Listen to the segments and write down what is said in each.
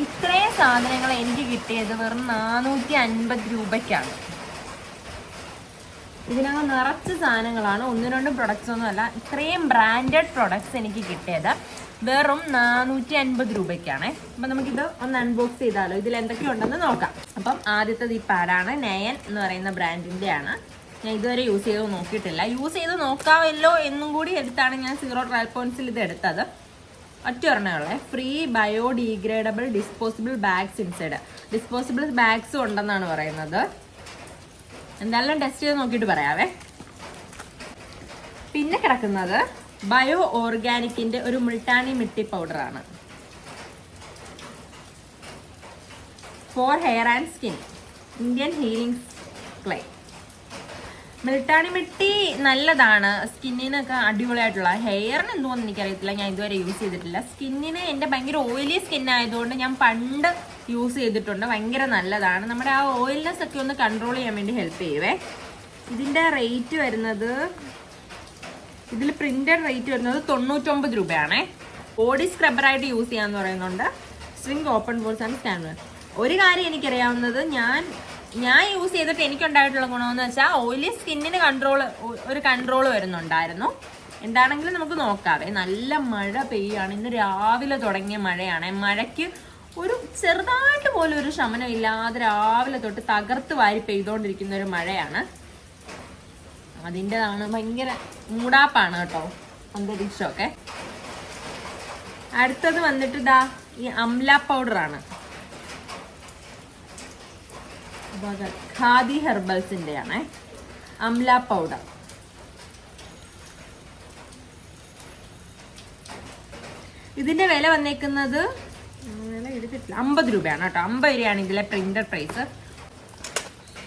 ഇത്രയും സാധനങ്ങൾ എനിക്ക് കിട്ടിയത് വെറും നാനൂറ്റി അൻപത് രൂപയ്ക്കാണ്. ഇതിനകം നിറച്ച് സാധനങ്ങളാണ്. ഒന്നും രണ്ടും പ്രൊഡക്ട്സ് ഒന്നും അല്ല. ഇത്രയും ബ്രാൻഡഡ് പ്രൊഡക്ട്സ് എനിക്ക് കിട്ടിയത് വെറും നാനൂറ്റി അൻപത് രൂപയ്ക്കാണ്. അപ്പം നമുക്കിത് ഒന്ന് അൺബോക്സ് ചെയ്താലോ? ഇതിൽ എന്തൊക്കെ ഉണ്ടെന്ന് നോക്കാം. അപ്പം ആദ്യത്തത് ഈ പാഡാണ് നയൻ എന്ന് പറയുന്ന ബ്രാൻഡിന്റെ ആണ് ഞാൻ ഇതുവരെ യൂസ് ചെയ്ത് നോക്കിയിട്ടില്ല. യൂസ് ചെയ്ത് നോക്കാമല്ലോ എന്നും കൂടി എടുത്താണ് ഞാൻ സീറോ ട്രയൽ പോയിന്റ്സിൽ ഇത് എടുത്തത്. ഒറ്റ ഒരെണ്ണമുള്ളേ free biodegradable disposable bags inside disposable ബാഗ്സും ഉണ്ടെന്നാണ് പറയുന്നത്. എന്തായാലും ടെസ്റ്റ് ചെയ്ത് നോക്കിയിട്ട് പറയാവേ. പിന്നെ കിടക്കുന്നത് ബയോ ഓർഗാനിക്കിന്റെ ഒരു മുൾട്ടാണി മിട്ടി പൗഡറാണ് for hair and skin Indian healing clay multani mitti നല്ലതാണ്. സ്കിന്നിനൊക്കെ അടിപൊളിയായിട്ടുള്ള. ഹെയറിന് എന്തോന്ന് എനിക്കറിയത്തില്ല. ഞാൻ ഇതുവരെ യൂസ് ചെയ്തിട്ടില്ല. സ്കിന്നിന് എന്റെ ഭയങ്കര ഓയിലി സ്കിൻ ആയതുകൊണ്ട് ഞാൻ പണ്ട് യൂസ് ചെയ്തിട്ടുണ്ട്. ഭയങ്കര നല്ലതാണ്. നമ്മുടെ ആ ഓയിൽനെസ് ഒക്കെ ഒന്ന് കൺട്രോൾ ചെയ്യാൻ വേണ്ടി ഹെൽപ്പ് ചെയ്യുവേ. ഇതിന്റെ റേറ്റ് വരുന്നത് ഇതിൽ പ്രിന്റഡ് റേറ്റ് വരുന്നത് തൊണ്ണൂറ്റൊമ്പത് രൂപയാണേ. ബോഡി സ്ക്രബറായിട്ട് യൂസ് ചെയ്യാമെന്ന് പറയുന്നുണ്ട്. String open balls and stand ഒരു കാര്യം എനിക്കറിയാവുന്നത് ഞാൻ ഞാൻ യൂസ് ചെയ്തിട്ട് എനിക്കുണ്ടായിട്ടുള്ള ഗുണമെന്ന് വെച്ചാൽ ഓയിലി സ്കിന്നിന് കൺട്രോൾ ഒരു കൺട്രോൾ വരുന്നുണ്ടായിരുന്നു. എന്താണെങ്കിലും നമുക്ക് നോക്കാവേ. നല്ല മഴ പെയ്യാണ്. ഇന്ന് രാവിലെ തുടങ്ങിയ മഴയാണ്. മഴയ്ക്ക് ഒരു ചെറുതായിട്ട് പോലും ഒരു ശമനം ഇല്ലാതെ രാവിലെ തൊട്ട് തകർത്ത് വാരി പെയ്തുകൊണ്ടിരിക്കുന്ന ഒരു മഴയാണ്. അതിന്റെതാണ് ഭയങ്കര മൂടാപ്പാണ് കേട്ടോ അന്തരീക്ഷമൊക്കെ. അടുത്തത് വന്നിട്ട് ഇതാ ഈ അംല പൗഡറാണ് ഖാദി ഹെർബൽസിന്റെ ആണ് അംല പൗഡർ ഇതിന്റെ വില വന്നേക്കുന്നത് എടുത്തിട്ടില്ല അമ്പത് രൂപയാണ് കേട്ടോ. അമ്പത് രൂപയാണ് ഇതിലെ പ്രിന്റർ പ്രൈസ്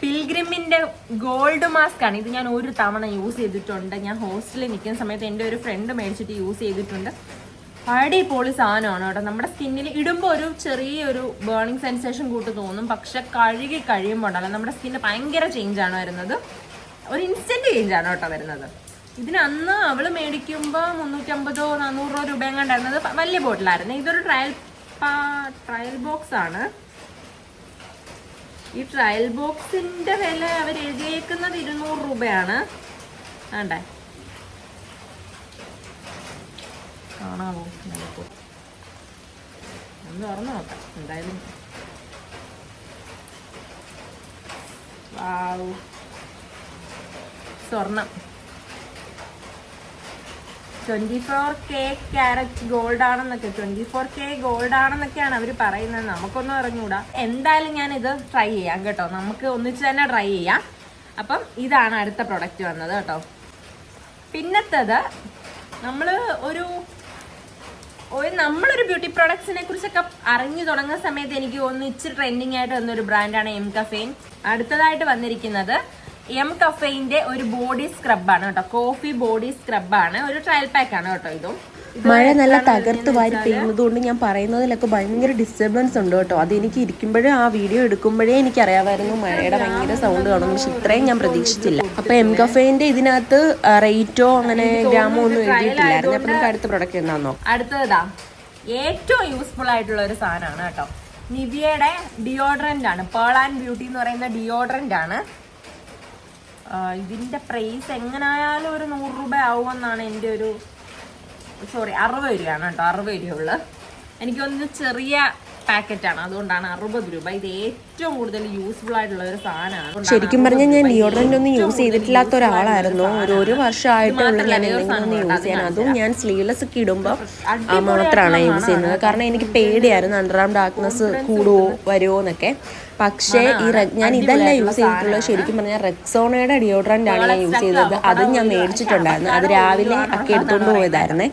പിൽഗ്രിമിന്റെ ഗോൾഡ് മാസ്ക് ആണ്. ഇത് ഞാൻ ഒരു തവണ യൂസ് ചെയ്തിട്ടുണ്ട്. ഞാൻ ഹോസ്റ്റലിൽ നിൽക്കുന്ന സമയത്ത് എന്റെ ഒരു ഫ്രണ്ട് മേടിച്ചിട്ട് യൂസ് ചെയ്തിട്ടുണ്ട്. അടിപൊളി സാധനമാണ് കേട്ടോ. നമ്മുടെ സ്കിന്നിൽ ഇടുമ്പോൾ ഒരു ചെറിയൊരു ബേണിംഗ് സെൻസേഷൻ കൂട്ട് തോന്നും. പക്ഷെ കഴുകി കഴിയുമ്പോൾ ഉണ്ടല്ലോ നമ്മുടെ സ്കിന്നിന് ഭയങ്കര ചേഞ്ച് ആണ് വരുന്നത്. ഒരു ഇൻസ്റ്റന്റ് ചേഞ്ച് ആണ് കേട്ടോ വരുന്നത്. ഇതിന് അന്ന് അവൾ മേടിക്കുമ്പോൾ മുന്നൂറ്റമ്പതോ നാനൂറോ രൂപ കണ്ടായിരുന്നത് വലിയ ബോട്ടിലായിരുന്നു ഇതൊരു ട്രയൽ ട്രയൽ ബോക്സ് ആണ്. ഈ ട്രയൽ ബോക്സിന്റെ വില അവർ എഴുതിയേക്കുന്നത് ഇരുന്നൂറ് രൂപയാണ്. വേണ്ടേ കാണാമോ? നമുക്ക്. ഒന്ന് തുറന്നു നോക്കാം എന്തായാലും. വാവ്. സ്വർണം. Twenty four K carat gold ആണെന്നൊക്കെ ട്വന്റി ഫോർ കെ ഗോൾഡ് ആണെന്നൊക്കെയാണ് അവർ പറയുന്നത്. നമുക്കൊന്നും അറിഞ്ഞൂടാ. എന്തായാലും ഞാൻ ഇത് ട്രൈ ചെയ്യാം കേട്ടോ. നമുക്ക് ഒന്നിച്ച് തന്നെ ട്രൈ ചെയ്യാം. അപ്പം ഇതാണ് അടുത്ത പ്രൊഡക്റ്റ് വന്നത് കേട്ടോ. പിന്നത്തത് നമ്മൾ ഒരു ഒരു നമ്മളൊരു ബ്യൂട്ടി പ്രോഡക്ട്സിനെ കുറിച്ചൊക്കെ അറിഞ്ഞു തുടങ്ങുന്ന സമയത്ത് എനിക്ക് ഒന്ന് ഇച്ചിരി ട്രെൻഡിങ് ആയിട്ട് വന്നൊരു ബ്രാൻഡാണ് എം കഫെയിൻ അടുത്തതായിട്ട് വന്നിരിക്കുന്നത് എം കഫെയിന്റെ ഒരു ബോഡി സ്ക്രബാണ് കേട്ടോ. കോഫി ബോഡി സ്ക്രബാണ് ഒരു ട്രയൽ പാക്കാണ് കേട്ടോ ഇത്. മഴ നല്ല തകർത്ത് വാരി പെയ്യുന്നത് കൊണ്ട് ഞാൻ പറയുന്നതിലൊക്കെ ഭയങ്കര ഡിസ്റ്റർബൻസ് ഉണ്ട് കേട്ടോ. അത് എനിക്ക് ഇരിക്കുമ്പോഴേ ആ വീഡിയോ എടുക്കുമ്പോഴേ എനിക്ക് അറിയാമായിരുന്നു മഴയുടെ ഭയങ്കര സൗണ്ട് കാണും പക്ഷെ ഇത്രയും ഞാൻ പ്രതീക്ഷിച്ചില്ല. അപ്പൊ എം കഫേന്റെ ഇതിനകത്ത് റേറ്റോ അങ്ങനെ ഗ്രാമോ ഒന്നും എഴുതിയിട്ടില്ലായിരുന്നു. അപ്പൊ നമുക്ക് അടുത്ത പ്രൊഡക്റ്റ് എന്താണെന്നോ അടുത്തതാ. ഏറ്റവും യൂസ്ഫുൾ ആയിട്ടുള്ള ഒരു സാധനമാണ് കേട്ടോ. നിവിയയുടെ ഡിയോഡറന്റ് ആണ്. പേൾ ആൻഡ് ബ്യൂട്ടി എന്ന് പറയുന്ന ഡിയോഡറന്റ് ആണ്. ഇതിന്റെ പ്രൈസ് എങ്ങനായാലും ഒരു നൂറ് രൂപ ആവുമെന്നാണ് എന്റെ ഒരു സോറി അറുപത് രൂപയാണ് കേട്ടോ അറുപത് രൂപയുള്ളത് എനിക്ക് തോന്നുന്നു ചെറിയ പാക്കറ്റാണ് അതുകൊണ്ടാണ് അറുപത് രൂപ. ഇത് ഏറ്റവും കൂടുതൽ യൂസ്ഫുൾ ആയിട്ടുള്ള ഒരു സാധനമാണ്. ശരിക്കും പറഞ്ഞാൽ ഞാൻ ഡിയോഡറന്റ് ഒന്നും യൂസ് ചെയ്തിട്ടില്ലാത്ത ഒരാളായിരുന്നു. ഒരു ഒരു വർഷമായിട്ടുള്ള ഞാൻ എന്തെങ്കിലും യൂസ് ചെയ്യാൻ അതും ഞാൻ സ്ലീവ്ലെസ് ഒക്കെ ഇടുമ്പോൾ മാത്രമാണ് യൂസ് ചെയ്യുന്നത്. കാരണം എനിക്ക് പേടിയായിരുന്നു അണ്ടർആം ഡാർക്ക്നെസ് കൂടുവോ വരുമോ എന്നൊക്കെ. പക്ഷേ ഈ ഞാൻ ഇതല്ല യൂസ് ചെയ്തിട്ടുള്ളത് ശരിക്കും പറഞ്ഞാൽ റെക്സോണയുടെ ഡിയോഡ്രന്റ് ആണ് ഞാൻ യൂസ് ചെയ്തത്. അതും ഞാൻ മേടിച്ചിട്ടുണ്ടായിരുന്നു. അത് രാവിലെ ഒക്കെ എടുത്തുകൊണ്ട് പോയതായിരുന്നേ.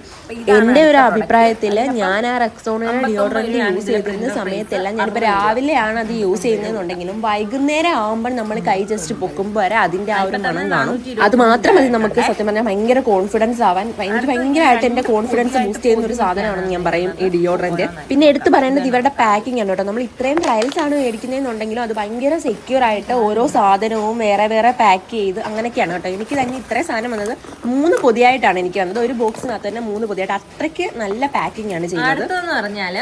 എന്റെ ഒരു അഭിപ്രായത്തിൽ ഞാൻ ആ റെക്സോണയുടെ ഡിയോഡ്രന്റ് യൂസ് ചെയ്തിരുന്ന സമയത്തെല്ലാം ഞാനിപ്പോൾ രാവിലെയാണ് അത് യൂസ് ചെയ്യുന്നതെന്നുണ്ടെങ്കിലും വൈകുന്നേരം ആകുമ്പോൾ നമ്മൾ കൈ ജസ്റ്റ് പൊക്കുമ്പോൾ വരെ അതിന്റെ ആ ഒരു മണം കാണും. അത് മാത്രം മതി നമുക്ക് സത്യം പറഞ്ഞാൽ ഭയങ്കര കോൺഫിഡൻസ് ആവാൻ എനിക്ക് ഭയങ്കരമായിട്ട് എന്റെ കോൺഫിഡൻസ് ബൂസ്റ്റ് ചെയ്യുന്ന ഒരു സാധനമാണെന്ന് ഞാൻ പറയും ഈ ഡിയോഡറന്റ് പിന്നെ എടുത്തു പറയേണ്ടത് ഇവരുടെ പാക്കിംഗ് ആണ് കേട്ടോ. നമ്മൾ ഇത്രയും ട്രയൽസ് ആണ് മേടിക്കുന്നതെന്നുണ്ടെങ്കിലും അത് ഭയങ്കര സെക്യൂർ ആയിട്ട് ഓരോ സാധനവും വേറെ വേറെ പാക്ക് ചെയ്ത് അങ്ങനെയൊക്കെയാണ് കേട്ടോ. എനിക്ക് തന്നെ ഇത്രയും സാധനം വന്നത് മൂന്ന് പൊതിയായിട്ടാണ് എനിക്ക് വന്നത്. ഒരു ബോക്സിനകത്ത് തന്നെ മൂന്ന് പൊതിയായിട്ട് അത്രയ്ക്ക് നല്ല പാക്കിംഗ് ആണ് ചെയ്യുന്നത്. പറഞ്ഞാൽ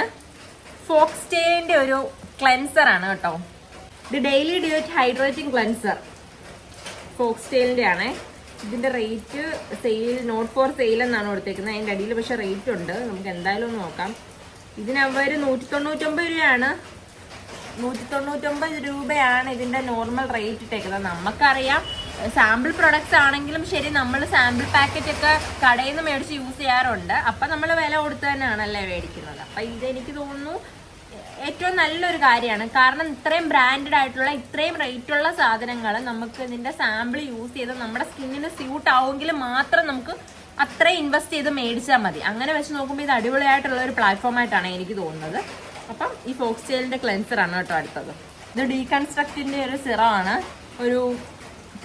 ഫോക്സ് ടെയിലിന്റെ ഒരു ക്ലെൻസർ ആണ് കേട്ടോ. ഇത് daily duet hydrating cleanser fox ടെയിലിന്റെ ആണ് ഇതിന്റെ rate sale not for sale എന്നാണ് കൊടുത്തേക്കുന്നത്. അതിന്റെ അടിയിൽ പക്ഷേ റേറ്റ് ഉണ്ട്. നമുക്ക് എന്തായാലും ഒന്ന് നോക്കാം. ഇതിന് അവർ നൂറ്റി തൊണ്ണൂറ്റൊമ്പത് രൂപയാണ്. നൂറ്റി തൊണ്ണൂറ്റൊമ്പത് രൂപയാണ് ഇതിന്റെ നോർമൽ റേറ്റ് ഇട്ടേക്കുന്നത്. നമുക്കറിയാം സാമ്പിൾ പ്രൊഡക്ട്സ് ആണെങ്കിലും ശരി നമ്മൾ സാമ്പിൾ പാക്കറ്റ് ഒക്കെ കടയിൽ നിന്ന് മേടിച്ച് യൂസ് ചെയ്യാറുണ്ട്. അപ്പം നമ്മൾ വില കൊടുത്ത് തന്നെയാണല്ലേ മേടിക്കുന്നത്. അപ്പം ഇതെനിക്ക് തോന്നുന്നു ഏറ്റവും നല്ലൊരു കാര്യമാണ്. കാരണം ഇത്രയും ബ്രാൻഡഡ് ആയിട്ടുള്ള ഇത്രയും റേറ്റ് ഉള്ള സാധനങ്ങൾ നമുക്ക് ഇതിന്റെ സാമ്പിൾ യൂസ് ചെയ്ത് നമ്മുടെ സ്കിന്നിന് സ്യൂട്ട് ആവുമെങ്കിൽ മാത്രം നമുക്ക് അത്രയും ഇൻവെസ്റ്റ് ചെയ്ത് മേടിച്ചാൽ മതി. അങ്ങനെ വെച്ച് നോക്കുമ്പോൾ ഇത് അടിപൊളിയായിട്ടുള്ള ഒരു പ്ലാറ്റ്ഫോം ആയിട്ടാണ് എനിക്ക് തോന്നുന്നത്. അപ്പം ഈ ഫോക്സ് ക്ലെൻസർ ആണ് കേട്ടോ അടുത്തത്. ഇത് ഡീകൺസ്ട്രക്റ്റിന്റെ ഒരു സിറം ആണ് ഒരു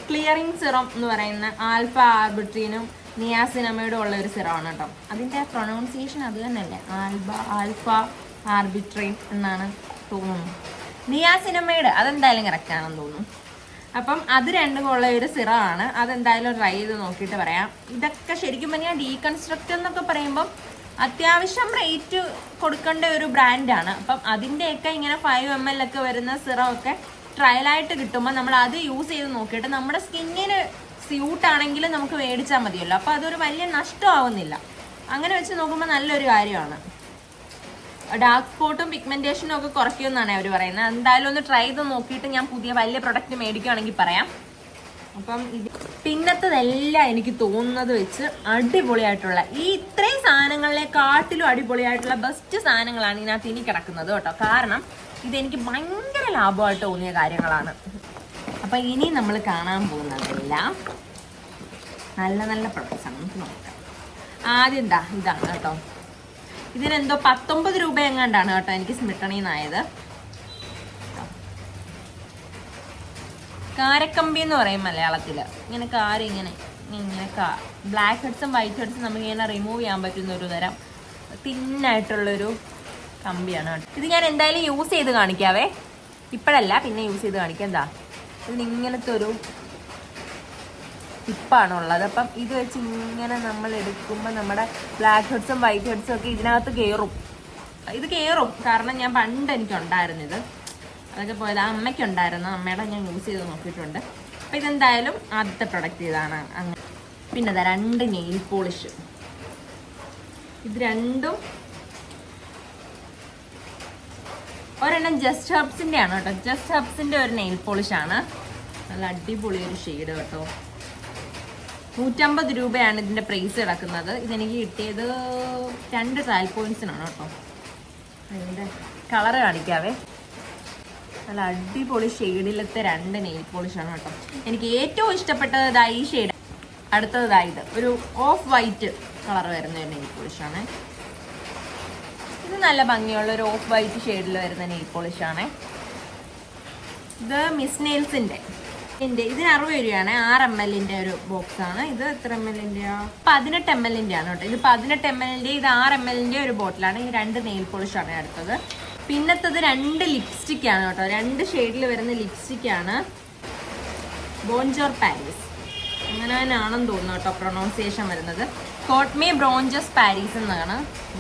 ക്ലിയറിങ് സിറം എന്ന് പറയുന്ന ആൽഫ ആർബിട്രീനും നിയാസിനമയുടെ ഉള്ള ഒരു സിറമാണ് കേട്ടോ. അതിന്റെ പ്രൊണൗൺസിയേഷൻ അത് തന്നെയല്ലേ? ആൽബ ആൽഫ ആർബിട്രീൻ എന്നാണ് തോന്നുന്നു നിയാസിനമയുടെ അതെന്തായാലും കറക്റ്റാണെന്ന് തോന്നുന്നു. അപ്പം അത് രണ്ടും ഉള്ള ഒരു സിറം ആണ് അതെന്തായാലും ട്രൈ ചെയ്ത് നോക്കിയിട്ട് പറയാം. ഇതൊക്കെ ശരിക്കും പറഞ്ഞാൽ ഡീകൺസ്ട്രക്റ്റ് എന്നൊക്കെ പറയുമ്പം അത്യാവശ്യം റേറ്റ് കൊടുക്കേണ്ട ഒരു ബ്രാൻഡാണ് അപ്പം അതിന്റെയൊക്കെ ഇങ്ങനെ ഫൈവ് എം എൽ ഒക്കെ വരുന്ന സിറം ഒക്കെ ട്രയലായിട്ട് കിട്ടുമ്പോൾ നമ്മൾ അത് യൂസ് ചെയ്ത് നോക്കിയിട്ട് നമ്മുടെ സ്കിന്നിന് സ്യൂട്ട് ആണെങ്കിലും നമുക്ക് മേടിച്ചാൽ മതിയല്ലോ. അപ്പോൾ അതൊരു വലിയ നഷ്ടമാവുന്നില്ല. അങ്ങനെ വെച്ച് നോക്കുമ്പോൾ നല്ലൊരു കാര്യമാണ്. ഡാർക്ക് സ്പോട്ടും പിഗ്മെന്റേഷനും ഒക്കെ കുറയ്ക്കുമെന്നാണ് അവർ പറയുന്നത്. എന്തായാലും ഒന്ന് ട്രൈ ചെയ്ത് നോക്കിയിട്ട് ഞാൻ പുതിയ വലിയ പ്രൊഡക്റ്റ് മേടിക്കുകയാണെങ്കിൽ പറയാം. അപ്പം ഇത് പിന്നത്തതെല്ലാം എനിക്ക് തോന്നുന്നത് വെച്ച് അടിപൊളിയായിട്ടുള്ള ഈ ഇത്രയും സാധനങ്ങളിലെക്കാട്ടിലും അടിപൊളിയായിട്ടുള്ള ബെസ്റ്റ് സാധനങ്ങളാണ് ഇതിനകത്ത് ഇനി കിടക്കുന്നത് കേട്ടോ. കാരണം ഇതെനിക്ക് ഭയങ്കര ലാഭമായിട്ട് തോന്നിയ കാര്യങ്ങളാണ്. അപ്പം ഇനി നമ്മൾ കാണാൻ പോകുന്നതെല്ലാം നല്ല നല്ല പ്രൊഡക്ട്സ് ആണ്. നമുക്ക് നോക്കാം. ആദ്യം എന്താ ഇതാണ് കേട്ടോ. ഇതിനെന്തോ പത്തൊമ്പത് രൂപ എങ്ങാണ്ടാണ് കേട്ടോ എനിക്ക് സ്മിട്ടണിന്നായത് കാരക്കമ്പി എന്ന് പറയും മലയാളത്തിൽ ഇങ്ങനെ കാര ഇങ്ങനെ ഇങ്ങനെ കാ ബ്ലാക്ക് ഹെഡ്സും വൈറ്റ് ഹെഡ്സും നമുക്ക് ഇങ്ങനെ റിമൂവ് ചെയ്യാൻ പറ്റുന്ന ഒരു തരം തിന്നായിട്ടുള്ളൊരു കമ്പിയാണ് കേട്ടോ. ഇത് ഞാൻ എന്തായാലും യൂസ് ചെയ്ത് കാണിക്കാവേ. ഇപ്പോഴല്ല പിന്നെ യൂസ് ചെയ്ത് കാണിക്കാം. എന്താ? ഇതിന് ഇങ്ങനത്തെ ഒരു ടിപ്പാണ് ഉള്ളത് അപ്പം ഇത് വെച്ച് ഇങ്ങനെ നമ്മൾ എടുക്കുമ്പോൾ നമ്മുടെ ബ്ലാക്ക് ഹെഡ്സും വൈറ്റ് ഹെഡ്സും ഒക്കെ ഇതിനകത്ത് കയറും ഇത് കയറും കാരണം ഞാൻ പണ്ട് എനിക്കുണ്ടായിരുന്നിത്. അതൊക്കെ പോയത് അമ്മയ്ക്കുണ്ടായിരുന്നു. അമ്മയുടെ ഞാൻ യൂസ് ചെയ്ത് നോക്കിയിട്ടുണ്ട്. അപ്പം ഇതെന്തായാലും ആദ്യത്തെ പ്രൊഡക്റ്റ് ഇതാണ്. അങ്ങനെ പിന്നെ അതാ രണ്ട് നെയിൽ പോളിഷ് ഇത് രണ്ടും ഒരെണ്ണം ജസ്റ്റ് ഹബ്സിന്റെ ആണ് കേട്ടോ. ജസ്റ്റ് ഹബ്സിന്റെ ഒരു നെയിൽ പോളിഷ് ആണ്. നല്ല അടിപൊളി ഒരു ഷെയ്ഡ് കേട്ടോ. നൂറ്റമ്പത് രൂപയാണ് ഇതിന്റെ പ്രൈസ് കിടക്കുന്നത് ഇതെനിക്ക് കിട്ടിയത് രണ്ട് ട്രയൽ പോയിന്റ്സിനാണ് കേട്ടോ. അതിന്റെ കളർ കാണിക്കാവേ. നല്ല അടിപൊളി ഷെയ്ഡിലത്തെ രണ്ട് നെയിൽ പോളിഷാണ് കേട്ടോ. എനിക്ക് ഏറ്റവും ഇഷ്ടപ്പെട്ടത് ഈ ഷെയ്ഡ് അടുത്തതായത് ഒരു ഓഫ് വൈറ്റ് കളർ വരുന്ന ഒരു നെയിൽ പോളിഷാണ് ഇത് നല്ല ഭംഗിയുള്ള ഒരു ഓഫ് വൈറ്റ് ഷെയ്ഡിൽ വരുന്ന നെയിൽ പോളിഷാണ് ഇത് മിസ് നെയിൽസിന്റെ ഇതിന്റെ ഇതിന് അറുപത് രൂപയാണ്. ആറ് എം എല്ലിന്റെ ഒരു ബോക്സ് ആണ്. ഇത് എത്ര എം എല്ലിന്റെ പതിനെട്ട് എം എല്ലിന്റെ ആണ് കേട്ടോ. ഇത് പതിനെട്ട് എം എല്ലിന്റെ ഇത് ആറ് എം എല്ലിന്റെ ഒരു ബോട്ടിലാണ് ഈ രണ്ട് നെയിൽ ആണ് അടുത്തത് പിന്നത്തത് രണ്ട് ലിപ്സ്റ്റിക് ആണ് കേട്ടോ. രണ്ട് ഷെയ്ഡിൽ വരുന്ന ലിപ്സ്റ്റിക് ആണ് ബോൺജോർ പാരീസ് അങ്ങനെ തന്നെയാണെന്ന് തോന്നുന്നു കേട്ടോ പ്രൊണൗൺസിയേഷൻ വരുന്നത്. കോട്ട്മേ ബ്രോഞ്ചസ് പാരീസ് എന്നാണ്.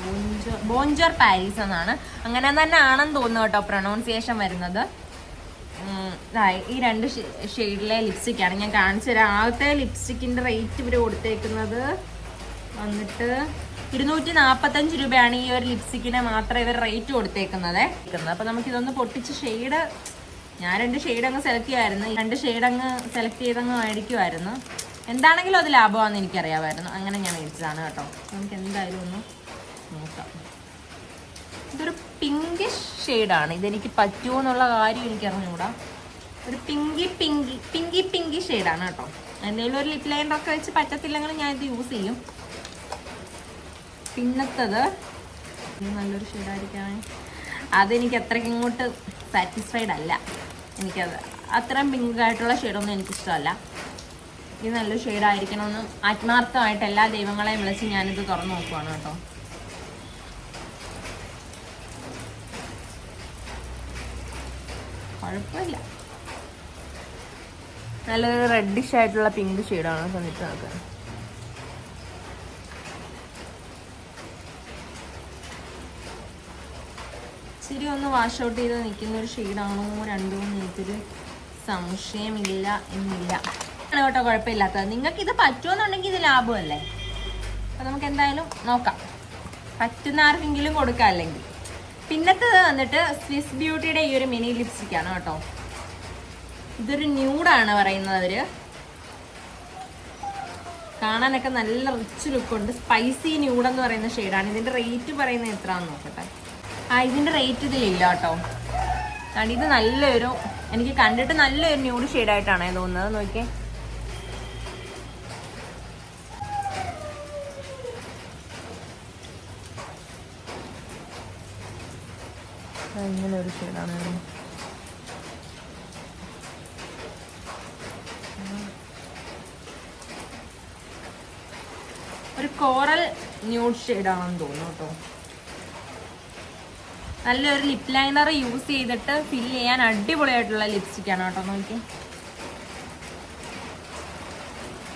ബോഞ്ചർ ബോഞ്ചോർ പാരീസ് എന്നാണ്. അങ്ങനെ തന്നെ ആണെന്ന് തോന്നുന്നു കേട്ടോ പ്രൊണൗൺസിയേഷൻ വരുന്നത്. ഈ രണ്ട് ഷെയ്ഡിലെ ലിപ്സ്റ്റിക് ആണ് ഞാൻ കാണിച്ചു തരാം. ആദ്യത്തെ ലിപ്സ്റ്റിക്കിന്റെ റേറ്റ് ഇവർ കൊടുത്തേക്കുന്നത് വന്നിട്ട് ഇരുന്നൂറ്റി നാൽപ്പത്തഞ്ച് രൂപയാണ് ഈ ഒരു ലിപ്സ്റ്റിക്കിന് മാത്രം ഇവർ റേറ്റ് കൊടുത്തേക്കുന്നത്. അപ്പൊ നമുക്ക് ഇതൊന്ന് പൊട്ടിച്ച് ഷെയ്ഡ് ഞാൻ രണ്ട് ഷെയ്ഡ് അങ്ങ് സെലക്ട് ചെയ്യുമായിരുന്നു രണ്ട് ഷെയ്ഡ് അങ്ങ് സെലക്ട് ചെയ്തങ്ങ് മേടിക്കുമായിരുന്നു എന്താണെങ്കിലും അത് ലാഭമാണെന്ന് എനിക്കറിയാമായിരുന്നു. അങ്ങനെ ഞാൻ മേടിച്ചതാണ് കേട്ടോ. നമുക്ക് എന്തായാലും ഒന്ന് നോക്കാം. ഇതൊരു പിങ്കിഷ് ഷെയ്ഡാണ് ഇതെനിക്ക് പറ്റുമോ എന്നുള്ള കാര്യം എനിക്ക് അറിഞ്ഞുകൂടാ. ഒരു പിങ്കി പിങ്കി പിങ്കി പിങ്കി ഷെയ്ഡാണ് കേട്ടോ. എന്തെങ്കിലും ഒരു ലിപ് ലൈനർ ഒക്കെ വെച്ച് പറ്റത്തില്ലെങ്കിൽ ഞാൻ ഇത് യൂസ് ചെയ്യും. പിന്നത്തത് നല്ലൊരു ഷെയ്ഡായിരിക്കാൻ അതെനിക്ക് അത്രയ്ക്ക് ഇങ്ങോട്ട് സാറ്റിസ്ഫൈഡ് അല്ല. എനിക്കത് അത്രയും പിങ്ക് ആയിട്ടുള്ള ഷെയ്ഡൊന്നും എനിക്കിഷ്ടമല്ല. ഇത് നല്ലൊരു ഷെയ്ഡായിരിക്കണമെന്ന് ആത്മാർത്ഥമായിട്ട് എല്ലാ ദൈവങ്ങളെയും വിളിച്ച് ഞാനിത് തുറന്നു നോക്കുവാണ് കേട്ടോ. കുഴപ്പമില്ല. നല്ലൊരു റെഡിഷ് ആയിട്ടുള്ള പിങ്ക് ഷെയ്ഡാണ് സമയത്ത് നമുക്ക്. ഇച്ചിരി ഒന്ന് വാഷ് ഔട്ട് ചെയ്ത് നിൽക്കുന്ന ഒരു ഷെയ്ഡാണോ രണ്ടോ എനിക്കൊരു സംശയമില്ല എന്നില്ല. കേട്ടോ കുഴപ്പമില്ലാത്തത്. നിങ്ങൾക്ക് ഇത് പറ്റുമെന്നുണ്ടെങ്കിൽ ഇത് ലാഭമല്ലേ? അപ്പം നമുക്ക് എന്തായാലും നോക്കാം. പറ്റുന്ന ആർക്കെങ്കിലും കൊടുക്കാം അല്ലെങ്കിൽ. പിന്നത്തത് വന്നിട്ട് സ്വിസ് ബ്യൂട്ടിയുടെ ഈ ഒരു മിനി ലിപ്സ്റ്റിക് ആണ് കേട്ടോ. ഇതൊരു ന്യൂഡാണ് പറയുന്നത് അവർ. കാണാനൊക്കെ നല്ല റിച്ച് ലുക്ക് ഉണ്ട്. സ്പൈസി ന്യൂഡ് എന്ന് പറയുന്ന ഷെയ്ഡാണ് ഇതിന്റെ റേറ്റ് പറയുന്നത് എത്രയാണെന്ന് നോക്കട്ടെ. ആ ഇതിന്റെ റേറ്റ് ഇതിലില്ല കേട്ടോ. കാരണം ഇത് നല്ലൊരു എനിക്ക് കണ്ടിട്ട് നല്ലൊരു ന്യൂഡ് ഷെയ്ഡായിട്ടാണ് തോന്നുന്നത്. നോക്കിയേ. ഇങ്ങനെ ഒരു ഷെയ്ഡാണ് ഒരു കോറൽ ന്യൂഡ് ഷെയ്ഡാണെന്ന് തോന്നുന്നു കേട്ടോ. നല്ലൊരു ലിപ് ലൈനർ യൂസ് ചെയ്തിട്ട് ഫിൽ ചെയ്യാൻ അടിപൊളിയായിട്ടുള്ള ലിപ്സ്റ്റിക് ആണ് കേട്ടോ. നോക്കി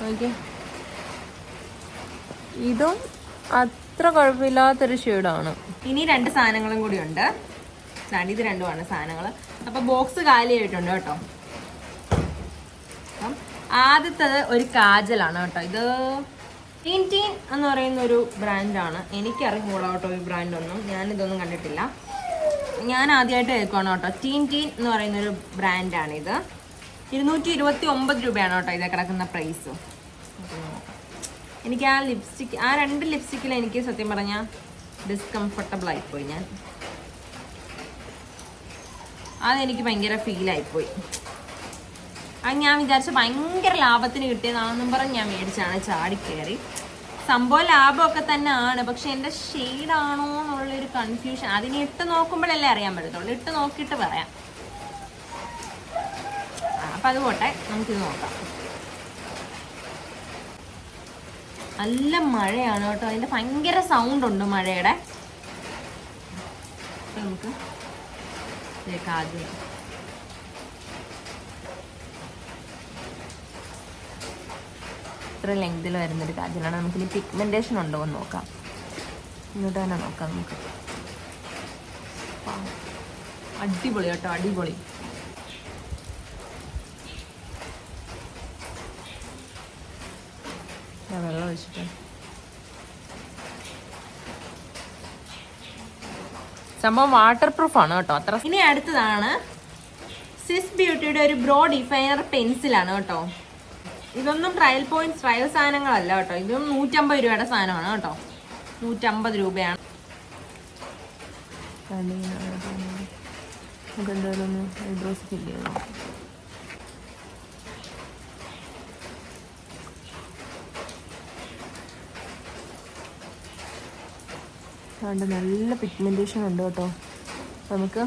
നോക്കി ഇതും അത്ര കുഴപ്പമില്ലാത്തൊരു ഷെയ്ഡാണ് ഇനി രണ്ട് സാധനങ്ങളും കൂടി ഉണ്ട്. ദാണ്ട് ഇത് രണ്ടുമാണ് സാധനങ്ങൾ അപ്പോൾ ബോക്സ് കാലിയായിട്ടുണ്ട് കേട്ടോ. അപ്പം ആദ്യത്തത് ഒരു കാജലാണ് കേട്ടോ. ഇത് ടീൻ ടീൻ എന്ന് പറയുന്ന ഒരു ബ്രാൻഡാണ് എനിക്കറിഞ്ഞൂടാ കേട്ടോ ഈ ബ്രാൻഡൊന്നും ഞാനിതൊന്നും കണ്ടിട്ടില്ല. ഞാൻ ആദ്യമായിട്ട് കേൾക്കുവാണ് കേട്ടോ. ടീൻ ടീൻ എന്ന് പറയുന്ന ഒരു ബ്രാൻഡാണിത് ഇരുന്നൂറ്റി ഇരുപത്തി ഒമ്പത് രൂപയാണ് കേട്ടോ ഇത് കിടക്കുന്ന പ്രൈസ് എനിക്ക് ആ ലിപ്സ്റ്റിക് ആ രണ്ട് ലിപ്സ്റ്റിക്കിൽ എനിക്ക് സത്യം പറഞ്ഞാൽ ഡിസ്കംഫർട്ടബിൾ ആയിപ്പോയി ഞാൻ. അതെനിക്ക് ഭയങ്കര ഫീലായിപ്പോയി അത് ഞാൻ വിചാരിച്ച ഭയങ്കര ലാഭത്തിന് കിട്ടിയതാണെന്നും പറഞ്ഞ് ഞാൻ മേടിച്ചാണ് ചാടി കയറി സംഭവം ലാഭമൊക്കെ തന്നെ ആണ് പക്ഷെ എന്റെ ഷെയ്ഡാണോ എന്നുള്ളൊരു കൺഫ്യൂഷൻ അതിനെ ഇട്ട് നോക്കുമ്പോഴല്ലേ അറിയാൻ പറ്റത്തുള്ളൂ. ഇട്ട് നോക്കിയിട്ട് പറയാം. അപ്പൊ അപ്പം അത് പോട്ടെ. നമുക്കിത് നോക്കാം. നല്ല മഴയാണ് കേട്ടോ. അതിന്റെ ഭയങ്കര സൗണ്ട് ഉണ്ട് മഴയുടെ. നമുക്ക് ഇതിലേക്ക് ആദ്യം ഇത്ര ലെങ്തിൽ വരുന്നൊരു കാജലാണ്. നമുക്കിനി പിഗ്മെന്റേഷൻ ഉണ്ടോ എന്ന് നോക്കാം. ഇങ്ങോട്ട് തന്നെ നോക്കാം നമുക്ക്. അടിപൊളി കേട്ടോ അടിപൊളി. വെള്ളം ഒഴിച്ചിട്ട് സംഭവം വാട്ടർ പ്രൂഫ് ആണ് കേട്ടോ അത്ര ഇനി അടുത്തതാണ് സിസ് ബ്യൂട്ടിയുടെ ഒരു ബ്രോ ഡിഫൈനർ പെൻസിലാണ് കേട്ടോ. ഇതൊന്നും ട്രയൽ പോയിന്റ് ട്രയൽ സാധനങ്ങളല്ല കേട്ടോ. ഇതും നൂറ്റമ്പത് രൂപയുടെ സാധനമാണ് കേട്ടോ. നൂറ്റമ്പത് രൂപയാണ്. ഐബ്രോസ് ഫില്ല് ചെയ്ത്. അതുകൊണ്ട് നല്ല പിഗ്മെന്റേഷൻ ഉണ്ട് കേട്ടോ. നമുക്ക്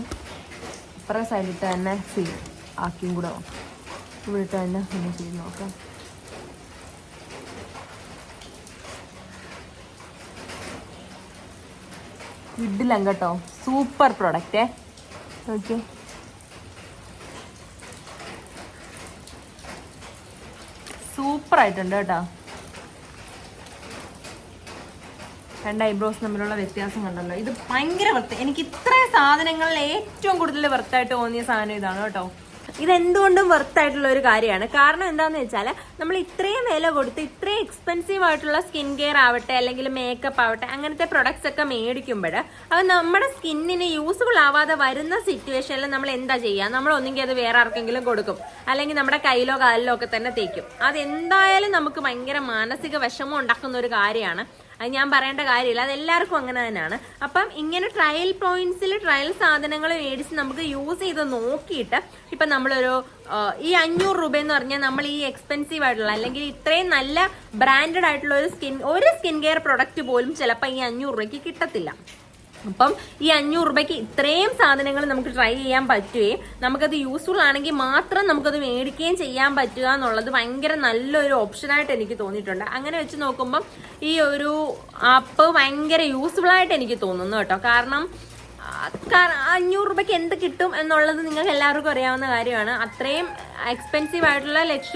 ഇപ്പുറം സൈഡിട്ട് തന്നെ ഫിൽ ആക്കിയും കൂടെ ഇവിടെ തന്നെ ഒന്ന് ചെയ്ത് നോക്കാം. കിഡിലം കേട്ടോ. സൂപ്പർ പ്രൊഡക്റ്റേ ഓക്കെ സൂപ്പർ ആയിട്ടുണ്ട് കേട്ടോ. രണ്ട് ഐബ്രോസ് തമ്മിലുള്ള വ്യത്യാസം കണ്ടല്ലോ. ഇത് ഭയങ്കര വൃത്തി. എനിക്ക് ഇത്രയും സാധനങ്ങളിൽ ഏറ്റവും കൂടുതൽ വൃത്തായിട്ട് തോന്നിയ സാധനം ഇതാണ് കേട്ടോ. ഇത് ഇതെന്തുകൊണ്ടും വർത്തായിട്ടുള്ള ഒരു കാര്യമാണ്. കാരണം എന്താന്ന് വെച്ചാൽ നമ്മൾ ഇത്രയും വില കൊടുത്ത് ഇത്രയും എക്സ്പെൻസീവ് ആയിട്ടുള്ള സ്കിൻ കെയർ ആവട്ടെ അല്ലെങ്കിൽ മേക്കപ്പ് ആവട്ടെ അങ്ങനത്തെ പ്രൊഡക്ട്സ് ഒക്കെ മേടിക്കുമ്പോൾ അത് നമ്മുടെ സ്കിന്നിന് യൂസ്ഫുൾ ആവാതെ വരുന്ന സിറ്റുവേഷനിൽ നമ്മൾ എന്താ ചെയ്യുക നമ്മൾ ഒന്നെങ്കിൽ അത് വേറെ ആർക്കെങ്കിലും കൊടുക്കും. അല്ലെങ്കിൽ നമ്മുടെ കയ്യിലോ കാലിലോ ഒക്കെ തന്നെ തേക്കും. അതെന്തായാലും നമുക്ക് ഭയങ്കര മാനസിക വിഷമം ഉണ്ടാക്കുന്ന ഒരു കാര്യമാണ്. അത് ഞാൻ പറയേണ്ട കാര്യമില്ല. അത് എല്ലാവർക്കും അങ്ങനെ തന്നെയാണ്. അപ്പം ഇങ്ങനെ ട്രയൽ പോയിന്റ്സിൽ ട്രയൽ സാധനങ്ങൾ മേടിച്ച് നമുക്ക് യൂസ് ചെയ്ത് നോക്കിയിട്ട് ഇപ്പം നമ്മളൊരു ഈ അഞ്ഞൂറ് രൂപ എന്ന് പറഞ്ഞാൽ നമ്മൾ ഈ എക്സ്പെൻസീവ് ആയിട്ടുള്ള അല്ലെങ്കിൽ ഇത്രയും നല്ല ബ്രാൻഡഡ് ആയിട്ടുള്ള ഒരു സ്കിൻ ഒരു സ്കിൻ കെയർ പ്രൊഡക്റ്റ് പോലും ചിലപ്പോൾ ഈ അഞ്ഞൂറ് രൂപയ്ക്ക് കിട്ടത്തില്ല. അപ്പം ഈ അഞ്ഞൂറ് രൂപയ്ക്ക് ഇത്രയും സാധനങ്ങൾ നമുക്ക് ട്രൈ ചെയ്യാൻ പറ്റുകയും നമുക്കത് യൂസ്ഫുൾ ആണെങ്കിൽ മാത്രം നമുക്കത് മേടിക്കുകയും ചെയ്യാൻ പറ്റുക എന്നുള്ളത് ഭയങ്കര നല്ലൊരു ഓപ്ഷനായിട്ട് എനിക്ക് തോന്നിയിട്ടുണ്ട്. അങ്ങനെ വെച്ച് നോക്കുമ്പം ഈ ഒരു ആപ്പ് ഭയങ്കര യൂസ്ഫുൾ ആയിട്ട് എനിക്ക് തോന്നുന്നു കേട്ടോ. കാരണം അഞ്ഞൂറ് രൂപയ്ക്ക് എന്ത് കിട്ടും എന്നുള്ളത് നിങ്ങൾക്ക് എല്ലാവർക്കും അറിയാവുന്ന കാര്യമാണ്. അത്രയും എക്സ്പെൻസീവ് ആയിട്ടുള്ള ലക്ഷ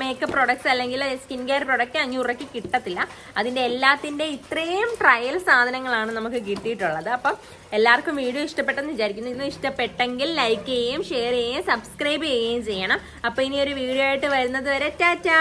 മേക്കപ്പ് പ്രോഡക്റ്റ്സ് അല്ലെങ്കിൽ സ്കിൻ കെയർ പ്രോഡക്റ്റ് അഞ്ഞൂറ് രൂപയ്ക്ക് കിട്ടത്തില്ല. അതിന്റെ എല്ലാത്തിന്റെ ഇത്രയും ട്രയൽ സാധനങ്ങളാണ് നമുക്ക് കിട്ടിയിട്ടുള്ളത്. അപ്പം എല്ലാവർക്കും വീഡിയോ ഇഷ്ടപ്പെട്ടെന്ന് വിചാരിക്കുന്നു. ഇത് ഇഷ്ടപ്പെട്ടെങ്കിൽ ലൈക്ക് ചെയ്യുകയും ഷെയർ ചെയ്യുകയും സബ്സ്ക്രൈബ് ചെയ്യുകയും ചെയ്യണം. അപ്പോൾ ഇനി ഒരു വീഡിയോ ആയിട്ട് വരുന്നത് വരെ ടാറ്റാ!